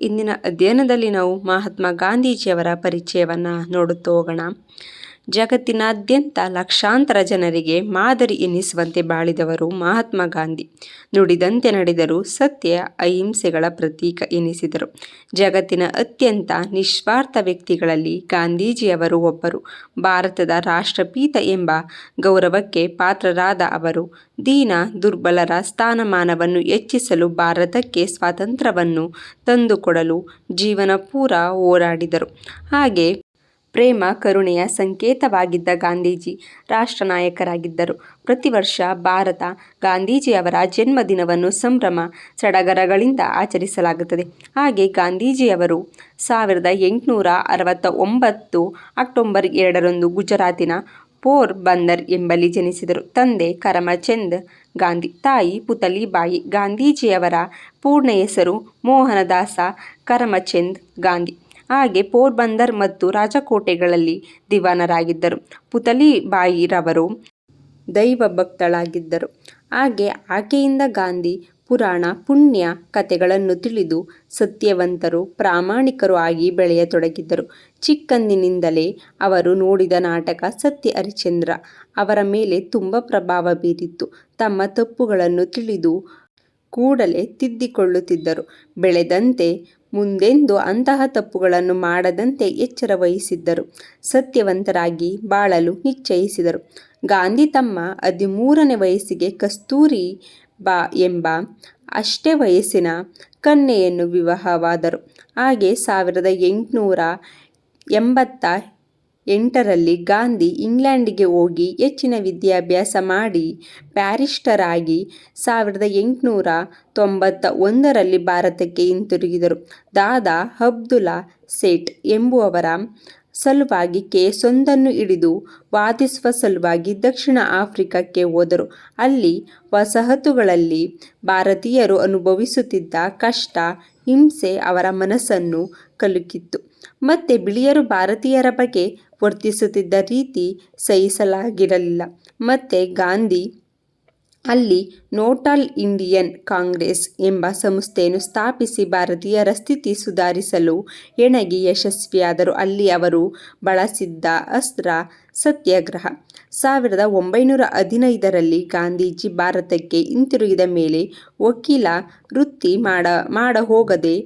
ಇಂದಿನ ಅಧ್ಯಯನದಲ್ಲಿ ನಾವು ಮಹಾತ್ಮ ಗಾಂಧೀಜಿಯವರ ಪರಿಚಯವನ್ನು ನೋಡುತ್ತಾ ಹೋಗೋಣ. ಜಗತ್ತಿನಾದ್ಯಂತ ಲಕ್ಷಾಂತರ ಜನರಿಗೆ ಮಾದರಿ ಎನ್ನಿಸುವಂತೆ ಬಾಳಿದವರು ಮಹಾತ್ಮ ಗಾಂಧಿ. ನುಡಿದಂತೆ ನಡೆದರು ಸತ್ಯ ಅಹಿಂಸೆಗಳ ಪ್ರತೀಕ ಎನಿಸಿದರು. ಜಗತ್ತಿನ ಅತ್ಯಂತ ನಿಸ್ವಾರ್ಥ ವ್ಯಕ್ತಿಗಳಲ್ಲಿ ಗಾಂಧೀಜಿಯವರು ಒಬ್ಬರು. ಭಾರತದ ರಾಷ್ಟ್ರಪೀತ ಎಂಬ ಗೌರವಕ್ಕೆ ಪಾತ್ರರಾದ ಅವರು ದೀನ ದುರ್ಬಲರ ಸ್ಥಾನಮಾನವನ್ನು ಹೆಚ್ಚಿಸಲು ಭಾರತಕ್ಕೆ ಸ್ವಾತಂತ್ರ್ಯವನ್ನು ತಂದುಕೊಡಲು ಜೀವನ ಪೂರ ಹೋರಾಡಿದರು. ಹಾಗೆ ಪ್ರೇಮ, ಕರುಣೆಯ ಸಂಕೇತವಾಗಿದ್ದ ಗಾಂಧೀಜಿ ರಾಷ್ಟ್ರ ನಾಯಕರಾಗಿದ್ದರು ಪ್ರತಿ ವರ್ಷ ಭಾರತ ಗಾಂಧೀಜಿಯವರ ಜನ್ಮದಿನವನ್ನು ಸಂಭ್ರಮ ಸಡಗರಗಳಿಂದ ಆಚರಿಸಲಾಗುತ್ತದೆ. ಹಾಗೆ ಗಾಂಧೀಜಿಯವರು ಸಾವಿರದ ಎಂಟುನೂರ ಅರವತ್ತ ಒಂಬತ್ತು ಅಕ್ಟೋಬರ್ ಎರಡರಂದು ಗುಜರಾತಿನ ಪೋರ್ ಬಂದರ್ ಎಂಬಲ್ಲಿ ಜನಿಸಿದರು. ತಂದೆ ಕರಮಚಂದ್ ಗಾಂಧಿ, ತಾಯಿ ಪುತಲಿಬಾಯಿ ಗಾಂಧೀಜಿಯವರ ಪೂರ್ಣ ಹೆಸರು ಮೋಹನದಾಸ ಕರಮಚಂದ್ ಗಾಂಧಿ. ಹಾಗೆ ಪೋರ್ಬಂದರ್ ಮತ್ತು ರಾಜಕೋಟೆಗಳಲ್ಲಿ ದಿವಾನರಾಗಿದ್ದರು. ಪುತಲಿ ಬಾಯಿರವರು ದೈವ ಭಕ್ತಳಾಗಿದ್ದರು ಹಾಗೆ ಆಕೆಯಿಂದ ಗಾಂಧಿ ಪುರಾಣ, ಪುಣ್ಯ ಕಥೆಗಳನ್ನು ತಿಳಿದು ಸತ್ಯವಂತರು, ಪ್ರಾಮಾಣಿಕರು ಆಗಿ ಬೆಳೆಯತೊಡಗಿದ್ದರು. ಚಿಕ್ಕಂದಿನಿಂದಲೇ ಅವರು ನೋಡಿದ ನಾಟಕ ಸತ್ಯ ಹರಿಶ್ಚಂದ್ರ ಅವರ ಮೇಲೆ ತುಂಬ ಪ್ರಭಾವ ಬೀರಿತ್ತು. ತಮ್ಮ ತಪ್ಪುಗಳನ್ನು ತಿಳಿದು ಕೂಡಲೇ ತಿದ್ದಿಕೊಳ್ಳುತ್ತಿದ್ದರು. ಬೆಳೆದಂತೆ ಮುಂದೆಂದೂ ಅಂತಹ ತಪ್ಪುಗಳನ್ನು ಮಾಡದಂತೆ ಎಚ್ಚರ ವಹಿಸಿದ್ದರು. ಸತ್ಯವಂತರಾಗಿ ಬಾಳಲು ನಿಶ್ಚಯಿಸಿದರು. ಗಾಂಧಿ ತಮ್ಮ ಹದಿಮೂರನೇ ವಯಸ್ಸಿಗೆ ಕಸ್ತೂರಿ ಬಾ ಎಂಬ ಅಷ್ಟೇ ವಯಸ್ಸಿನ ಕನ್ಯೆಯನ್ನು ವಿವಾಹವಾದರು. ಹಾಗೆ ಸಾವಿರದ ಎಂಟುನೂರ ಎಂಬತ್ತ ಎಂಟರಲ್ಲಿ ಗಾಂಧಿ ಇಂಗ್ಲೆಂಡಿಗೆ ಹೋಗಿ ಹೆಚ್ಚಿನ ವಿದ್ಯಾಭ್ಯಾಸ ಮಾಡಿ ಬ್ಯಾರಿಸ್ಟರಾಗಿ ಸಾವಿರದ ಎಂಟುನೂರ ತೊಂಬತ್ತ ಒಂದರಲ್ಲಿ ಭಾರತಕ್ಕೆ ಹಿಂತಿರುಗಿದರು. ದಾದಾ ಅಬ್ದುಲ್ಲಾ ಸೇಠ್ ಎಂಬುವವರ ಸಲುವಾಗಿ ಕೇಸೊಂದನ್ನು ಹಿಡಿದು ವಾದಿಸುವ ಸಲುವಾಗಿ ದಕ್ಷಿಣ ಆಫ್ರಿಕಾಕ್ಕೆ ಹೋದರು. ಅಲ್ಲಿ ವಸಾಹತುಗಳಲ್ಲಿ ಭಾರತೀಯರು ಅನುಭವಿಸುತ್ತಿದ್ದ ಕಷ್ಟ, ಹಿಂಸೆ ಅವರ ಮನಸ್ಸನ್ನು ಕಲುಕಿತ್ತು. ಮತ್ತೆ ಬಿಳಿಯರು ಭಾರತೀಯರ ಬಗ್ಗೆ ವರ್ತಿಸುತ್ತಿದ್ದ ರೀತಿ ಸಹಿಸಲಾಗಿರಲಿಲ್ಲ. ಮತ್ತೆ ಗಾಂಧಿ ಅಲ್ಲಿ ನೋಟಾಲ್ ಇಂಡಿಯನ್ ಕಾಂಗ್ರೆಸ್ ಎಂಬ ಸಂಸ್ಥೆಯನ್ನು ಸ್ಥಾಪಿಸಿ ಭಾರತೀಯರ ಸ್ಥಿತಿ ಸುಧಾರಿಸಲು ಎಣಗಿ ಯಶಸ್ವಿಯಾದರು. ಅಲ್ಲಿ ಅವರು ಬಳಸಿದ್ದ ಅಸ್ತ್ರ ಸತ್ಯಾಗ್ರಹ. ಸಾವಿರದ ಒಂಬೈನೂರ ಹದಿನೈದರಲ್ಲಿ ಗಾಂಧೀಜಿ ಭಾರತಕ್ಕೆ ಹಿಂತಿರುಗಿದ ಮೇಲೆ ವಕೀಲ ವೃತ್ತಿ ಮಾಡ ಮಾಡ ಹೋಗದೆ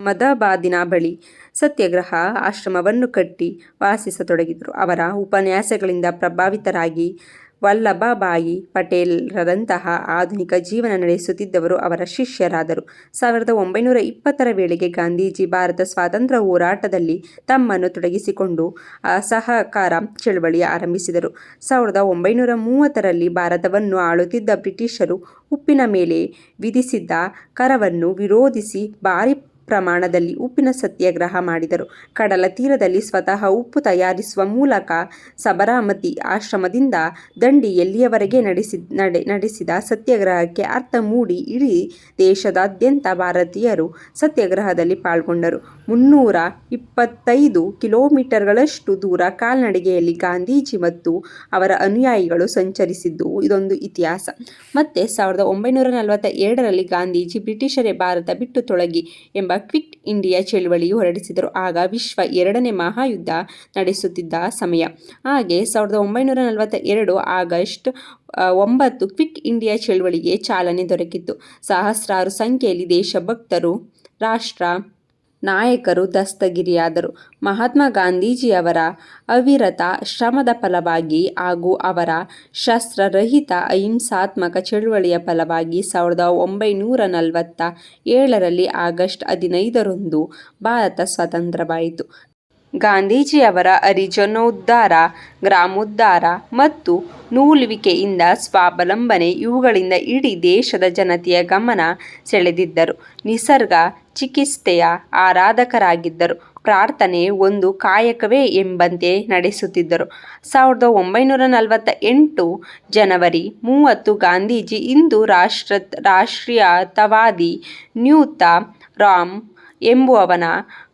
ಮದಾಬಾದಿನ ಬಳಿ ಸತ್ಯಾಗ್ರಹ ಆಶ್ರಮವನ್ನು ಕಟ್ಟಿ ವಾಸಿಸತೊಡಗಿದರು. ಅವರ ಉಪನ್ಯಾಸಗಳಿಂದ ಪ್ರಭಾವಿತರಾಗಿ ವಲ್ಲಭಭಾಯಿ ಪಟೇಲ್ರದಂತಹ ಆಧುನಿಕ ಜೀವನ ನಡೆಸುತ್ತಿದ್ದವರು ಅವರ ಶಿಷ್ಯರಾದರು. ಸಾವಿರದ ಒಂಬೈನೂರ ಇಪ್ಪತ್ತರ ವೇಳೆಗೆ ಗಾಂಧೀಜಿ ಭಾರತ ಸ್ವಾತಂತ್ರ್ಯ ಹೋರಾಟದಲ್ಲಿ ತಮ್ಮನ್ನು ತೊಡಗಿಸಿಕೊಂಡು ಅಸಹಕಾರ ಚಳವಳಿ ಆರಂಭಿಸಿದರು. ಸಾವಿರದ ಒಂಬೈನೂರ ಮೂವತ್ತರಲ್ಲಿ ಭಾರತವನ್ನು ಆಳುತ್ತಿದ್ದ ಬ್ರಿಟಿಷರು ಉಪ್ಪಿನ ಮೇಲೆ ವಿಧಿಸಿದ್ದ ಕರವನ್ನು ವಿರೋಧಿಸಿ ಭಾರಿ ಪ್ರಮಾಣದಲ್ಲಿ ಉಪ್ಪಿನ ಸತ್ಯಾಗ್ರಹ ಮಾಡಿದರು. ಕಡಲ ತೀರದಲ್ಲಿ ಸ್ವತಃ ಉಪ್ಪು ತಯಾರಿಸುವ ಮೂಲಕ ಸಬರಾಮತಿ ಆಶ್ರಮದಿಂದ ದಂಡಿಯಲ್ಲಿಯವರೆಗೆ ನಡೆಸಿ, ನಡೆ, ನಡೆಸಿದ ಸತ್ಯಾಗ್ರಹಕ್ಕೆ ಅರ್ಥ ಮೂಡಿ ಇಡೀ ದೇಶದಾದ್ಯಂತ ಭಾರತೀಯರು ಸತ್ಯಾಗ್ರಹದಲ್ಲಿ ಪಾಲ್ಗೊಂಡರು. ಮುನ್ನೂರ ಇಪ್ಪತ್ತೈದು ಕಿಲೋಮೀಟರ್ಗಳಷ್ಟು ದೂರ ಕಾಲ್ನಡಿಗೆಯಲ್ಲಿ ಗಾಂಧೀಜಿ ಮತ್ತು ಅವರ ಅನುಯಾಯಿಗಳು ಸಂಚರಿಸಿದ್ದು ಇದೊಂದು ಇತಿಹಾಸ. ಮತ್ತು ಸಾವಿರದ ಒಂಬೈನೂರ ನಲವತ್ತ ಎರಡರಲ್ಲಿ ಗಾಂಧೀಜಿ ಬ್ರಿಟಿಷರೇ ಭಾರತ ಬಿಟ್ಟು ತೊಳಗಿ ಎಂಬ ಕ್ವಿಟ್ ಇಂಡಿಯಾ ಚಳವಳಿಯು ಹೊರಡಿಸಿದರು. ಆಗ ವಿಶ್ವ ಎರಡನೇ ಮಹಾಯುದ್ಧ ನಡೆಸುತ್ತಿದ್ದ ಸಮಯ. ಹಾಗೆ ಸಾವಿರದ ಒಂಬೈನೂರ ನಲವತ್ತ ಎರಡು ಆಗಸ್ಟ್ ಒಂಬತ್ತು ಕ್ವಿಟ್ ಇಂಡಿಯಾ ಚಳವಳಿಗೆ ಚಾಲನೆ ದೊರಕಿತ್ತು. ಸಹಸ್ರಾರು ಸಂಖ್ಯೆಯಲ್ಲಿ ದೇಶಭಕ್ತರು, ರಾಷ್ಟ್ರ ನಾಯಕರು ದಸ್ತಗಿರಿಯಾದರು. ಮಹಾತ್ಮ ಗಾಂಧೀಜಿಯವರ ಅವಿರತ ಶ್ರಮದ ಫಲವಾಗಿ ಹಾಗೂ ಅವರ ಶಸ್ತ್ರರಹಿತ ಅಹಿಂಸಾತ್ಮಕ ಚಳುವಳಿಯ ಫಲವಾಗಿ ಸಾವಿರದ ಒಂಬೈನೂರ ನಲವತ್ತ ಏಳರಲ್ಲಿ ಆಗಸ್ಟ್ ಹದಿನೈದರಂದು ಭಾರತ ಸ್ವತಂತ್ರವಾಯಿತು ಗಾಂಧೀಜಿಯವರ ಹರಿಜನೋದ್ಧಾರ ಗ್ರಾಮೋದ್ಧಾರ ಮತ್ತು ನೂಲುವಿಕೆಯಿಂದ ಸ್ವಾವಲಂಬನೆ, ಇವುಗಳಿಂದ ಇಡೀ ದೇಶದ ಜನತೆಯ ಗಮನ ಸೆಳೆದಿದ್ದರು. ನಿಸರ್ಗ ಚಿಕಿತ್ಸೆಯ ಆರಾಧಕರಾಗಿದ್ದರು. ಪ್ರಾರ್ಥನೆ ಒಂದು ಕಾಯಕವೇ ಎಂಬಂತೆ ನಡೆಸುತ್ತಿದ್ದರು. ಸಾವಿರದ ಒಂಬೈನೂರ ನಲವತ್ತ ಎಂಟು ಜನವರಿ ಮೂವತ್ತು ಗಾಂಧೀಜಿ ಇಂದು ರಾಷ್ಟ್ರ ರಾಷ್ಟ್ರೀಯತವಾದಿ ನ್ಯೂತ ರಾಮ್ ಎಂಬುವವನ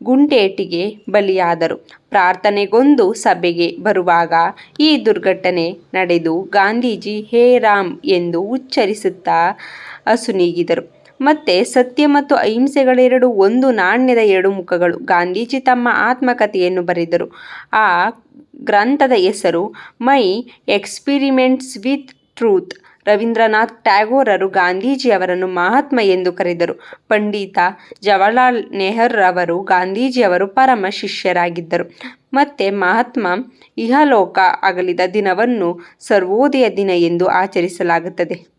ಗುಂಡೇಟಿಗೆ ಬಲಿಯಾದರು ಪ್ರಾರ್ಥನೆಗೊಂದು ಸಭೆಗೆ ಬರುವಾಗ ಈ ದುರ್ಘಟನೆ ನಡೆದು ಗಾಂಧೀಜಿ, ಹೇ ರಾಮ್ ಎಂದು ಉಚ್ಚರಿಸುತ್ತಾ ಅಸುನೀಗಿದರು ಮತ್ತೆ ಸತ್ಯ ಮತ್ತು ಅಹಿಂಸೆಗಳೆರಡೂ ಒಂದು ನಾಣ್ಯದ ಎರಡು ಮುಖಗಳು. ಗಾಂಧೀಜಿ ತಮ್ಮ ಆತ್ಮಕಥೆಯನ್ನು ಬರೆದರು. ಆ ಗ್ರಂಥದ ಹೆಸರು, "my experiments with truth". Rabindranath ಟ್ಯಾಗೋರರು Gandhiji ಅವರನ್ನು ಮಹಾತ್ಮ ಎಂದು ಕರೆದರು. ಪಂಡಿತ ಜವಾಹರಲಾಲ್ ನೆಹರೂರವರು ಗಾಂಧೀಜಿಯವರ ಪರಮ ಶಿಷ್ಯರಾಗಿದ್ದರು. ಮತ್ತೆ ಮಹಾತ್ಮ ಇಹಲೋಕ ಅಗಲಿದ ದಿನವನ್ನು ಸರ್ವೋದಯ ದಿನ ಎಂದು ಆಚರಿಸಲಾಗುತ್ತದೆ.